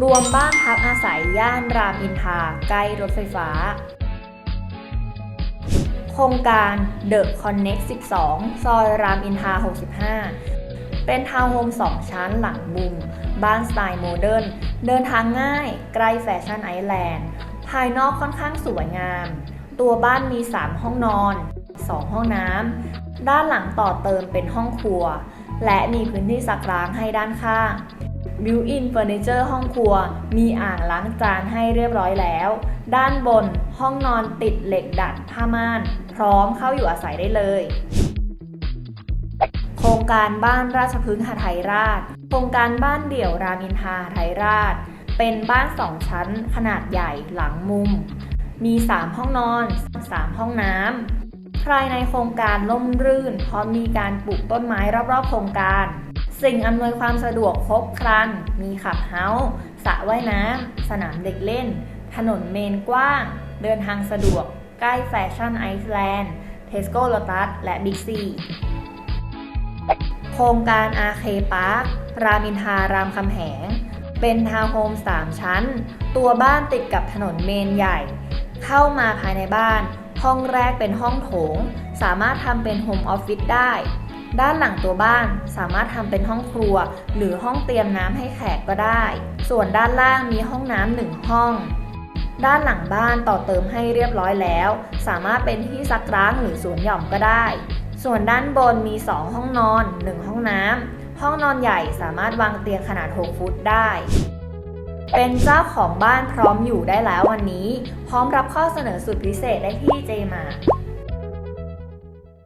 รวมบ้านพักอาศัยย่านรามอินทราใกล้รถไฟฟ้า โครงการ The Connect 12 ซอยรามอินทรา65 เป็นทาวน์โฮม2 ชั้นหลังมุม บ้านสไตล์โมเดิร์น เดินทางง่าย ใกล้แฟชั่นไอแลนด์ ภายนอกค่อนข้างสวยงาม ตัวบ้านมี 3 ห้องนอน 2 ห้องน้ำ ด้านหลังต่อเติมเป็นห้องครัว และมีพื้นที่ซักล้างให้ด้านข้าง บิวอินเฟอร์นิเจอร์ห้องครัว มีอ่างล้างจานให้เรียบร้อยแล้ว ด้านบนห้องนอนติดเหล็กดัดผ้าม่าน พร้อมเข้าอยู่อาศัยได้เลย โครงการบ้านราชพฤกษ์หทัยราช โครงการบ้านเดี่ยวรามินทาหทัยราช เป็นบ้านสองชั้นขนาดใหญ่หลังมุม มี 3 ห้องนอน 3 ห้องน้ำภายในโครงการล่มรื่น เพราะมีการปลูกต้นไม้รอบๆโครงการ สิ่งอำนวยความสะดวกครบครัน มีขับเฮาส์สระว่ายน้ำ สนามเด็กเล่น ถนนเมนกว้าง เดินทางสะดวก ใกล้แฟชั่นไอซ์แลนด์เทสโก้โลตัส และบิ๊กซีโครงการอาเคพาร์ครามอินทรารามคำแหง เป็นทาวน์โฮม 3 ชั้น ตัวบ้านติดกับถนนเมนใหญ่ เข้ามาภายในบ้าน ห้องแรกเป็นห้องโถง สามารถทำเป็นโฮมออฟฟิศได้ ด้านหลังตัวบ้านสามารถทำเป็นห้องครัว หรือห้องเตรียมน้ำให้แขกก็ได้ ส่วนด้านล่างมีห้องน้ำหนึ่งห้อง ด้านหลังบ้านต่อเติมให้เรียบร้อยแล้ว สามารถเป็นที่ซักล้างหรือสวนหย่อมก็ได้ ส่วนด้านบนมี 2 ห้องนอน 1 ห้องน้ำห้องนอนใหญ่สามารถวางเตียงขนาด 6 ฟุตได้เป็นเจ้าของบ้านพร้อมอยู่ได้แล้ววันนี้ พร้อมรับข้อเสนอสุดพิเศษได้ที่เจมา